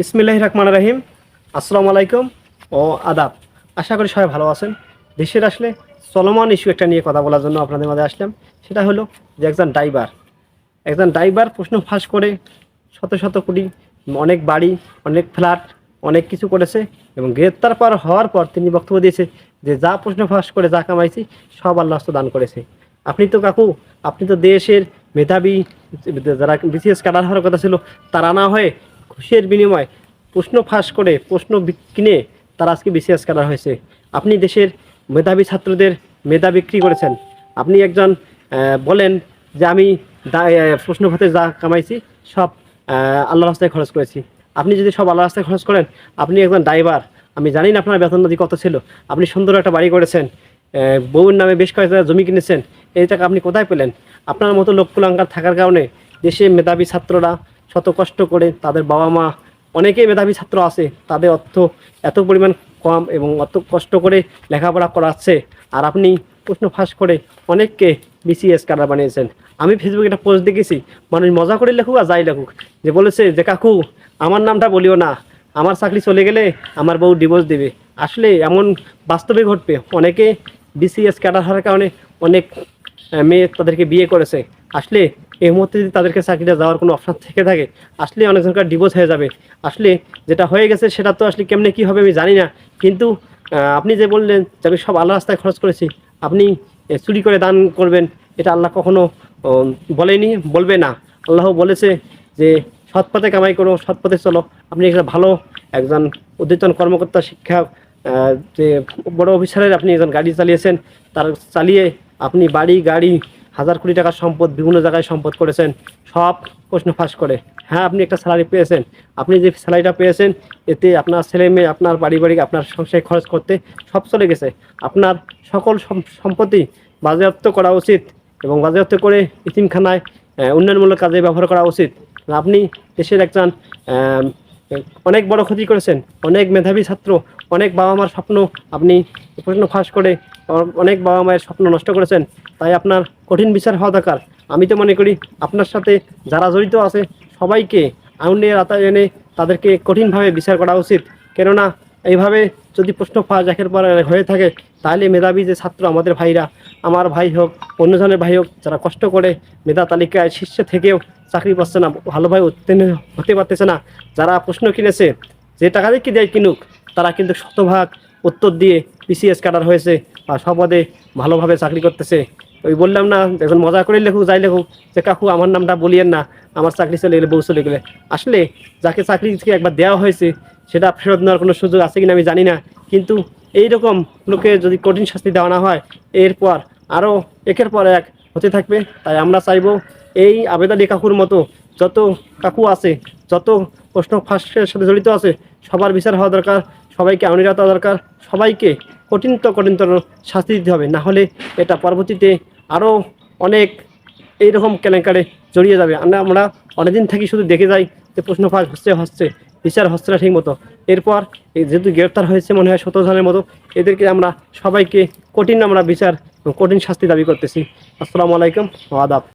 বিসমিল্লাহ রহমান রাহিম। আসসালামু আলাইকুম ও আদাব। আশা করি সবাই ভালো আছেন। দেশের আসলে চলমান ইস্যু একটা নিয়ে কথা বলার জন্য আপনাদের মাঝে আসলাম। সেটা হলো যে একজন ড্রাইভার একজন ড্রাইভার প্রশ্ন ফাঁস করে শত শত কোটি, অনেক বাড়ি, অনেক ফ্ল্যাট অনেক কিছু করেছে এবং গ্রেপ্তার পর হওয়ার পর তিনি বক্তব্য দিয়েছে যে যা প্রশ্ন ফাঁস করে যা কামাইছি সব আল্লাহ দান করেছে। আপনি তো কাকু, আপনি তো দেশের মেধাবী, যারা বিসিএস কাটার হওয়ার কথা ছিল, তারা না হয়ে ঘুষের বিনিময়ে প্রশ্ন ফাঁস করে প্রশ্ন কিনে তারা আজকে বিসিএস কাটার হয়েছে। আপনি দেশের মেধাবী ছাত্রদের মেধা বিক্রি করেছেন। আপনি একজন বলেন যে আমি প্রশ্ন খাতে যা কামাইছি সব আল্লাহ রাস্তায় খরচ করেছি। আপনি যদি সব আল্লাহ রাস্তায় খরচ করেন আপনি একজন ড্রাইভার। আমি জানি না আপনার বেতন নদী কত ছিল। আপনি সুন্দর একটা বাড়ি করেছেন আহ, বউয়ের নামে বেশ কয়েকটা জমি কিনেছেন। এই টাকা আপনি কোথায় পেলেন? আপনার মতো লোক কুলাঙ্কার থাকার কারণে দেশে মেধাবী ছাত্ররা শত কষ্ট করে তাদের বাবা মা, অনেকেই মেধাবী ছাত্র আছে, তাদের অর্থ এত পরিমাণ কম এবং অত কষ্ট করে লেখাপড়া করাচ্ছে। আর আপনি প্রশ্ন ফাঁস করে অনেককে বিসিএস কার্ডার বানিয়েছেন। আমি ফেসবুকে একটা পোস্ট দেখেছি, মানুষ মজা করে লেখুক আর যাই লেখুক, যে বলেছে যে, কাকু, আমার নামটা বলিও না, আমার চাকরি চলে গেলে আমার বউ ডিভোর্স দেবে। আসলে এমন বাস্তবে ঘটবে। অনেকে বিসিএস ক্যাডার হওয়ার কারণে অনেক মেয়ে তাদেরকে বিয়ে করেছে। আসলে এই মুহূর্তে যদি তাদেরকে চাকরিটা যাওয়ার কোনো অপশন থেকে থাকে, আসলে অনেক অনেকজনকার ডিভোর্স হয়ে যাবে। আসলে যেটা হয়ে গেছে সেটা তো আসলে কেমনে কী হবে আমি জানি না। কিন্তু আপনি যে বললেন যে আমি সব আল্লাহ রাস্তায় খরচ করেছি, আপনি চুরি করে দান করবেন, এটা আল্লাহ কখনো বলেনি, বলবে না। আল্লাহ বলেছে যে, সৎ পথে কামাই করো, সৎ পথে চলো। আপনি একটা ভালো একজন উদ্যোতন কর্মকর্তা, শিক্ষা যে বড় অফিসারের আপনি একজন গাড়ি চালিয়েছেন, তার চালিয়ে আপনি বাড়ি, গাড়ি হাজার কোটি টাকার সম্পদ, বিভিন্ন জায়গায় সম্পদ করেছেন, সব প্রশ্ন ফাঁস করে। হ্যাঁ আপনি একটা স্যালারি পেয়েছেন। আপনি যে স্যালারিটা পেয়েছেন, এতে আপনার ছেলে মেয়ে, আপনার পারিবারিক, আপনার সংসারে খরচ করতে সব চলে গেছে। আপনার সকল সম্পত্তি বাজেয়াপ্ত করা উচিত এবং বাজেয়াপ্ত করে ইতিমখানায় উন্নয়নমূলক কাজে ব্যবহার করা উচিত। আপনি দেশের একজন অনেক বড় ক্ষতি করেছেন, অনেক মেধাবী ছাত্র, অনেক বাবা মার স্বপ্ন আপনি প্রশ্ন ফাঁস করে অনেক বাবা মায়ের স্বপ্ন নষ্ট করেছেন। তাই আপনার কঠিন বিচার হওয়া দরকার। আমি তো মনে করি আপনার সাথে যারা জড়িত আছে, সবাইকে আইনের আতায় এনে তাদেরকে কঠিনভাবে বিচার করা উচিত। কেননা, এইভাবে যদি প্রশ্ন ফাঁস একের পর হয়ে থাকে, তাহলে মেধাবী যে ছাত্র আমাদের ভাইরা, আমার ভাই হোক, অন্যজনের ভাই হোক, যারা কষ্ট করে মেধা তালিকায় শীর্ষে থেকেও চাকরি পাচ্ছে না, ভালোভাবে উত্তীর্ণ হতে পারতেছে না। যারা প্রশ্ন কিনেছে যে টাকা দিয়ে কি দেয় কিনুক, তারা কিন্তু শতভাগ উত্তর দিয়ে পিসিএস কাটার হয়েছে বা সপদে ভালোভাবে চাকরি করতেছে। ওই বললাম না, এখন মজা করে লেখুক যাই লেখুক যে কাকু, আমার নামটা বলিয়েন না, আমার চাকরি চলে গেলে, বউ চলে গেলে। আসলে যাকে চাকরি একবার দেওয়া হয়েছে, সেটা ফেরত নেওয়ার কোনো সুযোগ আছে কিনা আমি জানি না। কিন্তু এই রকম লোকে যদি কঠিন শাস্তি দেওয়া না হয়, এরপর আরও একের পর এক হতে থাকবে। তাই আমরা চাইব এই আবেদা কাকুর মতো যত কাকু আছে, যত প্রশ্ন ফাঁসের সাথে জড়িত আছে, সবার বিচার হওয়া দরকার, সবাইকে হওয়া দরকার, সবাইকে কঠিনতর কঠিনতর শাস্তি দিতে হবে। না হলে এটা পরবর্তীতে আরও অনেক এইরকম কেলেঙ্কারে জড়িয়ে যাবে। আমরা অনেকদিন থেকে শুধু দেখে যাই যে প্রশ্ন ফাঁস হচ্ছে হচ্ছে, বিচার হচ্ছে না ঠিক মতো। এরপর যেহেতু গ্রেপ্তার হয়েছে মনে হয় সতেরো জনের মতো, এদেরকে আমরা সবাইকে কঠিন আমরা বিচার কঠিন শাস্তি দাবি করতেছি। আসসালামু আলাইকুম আদাব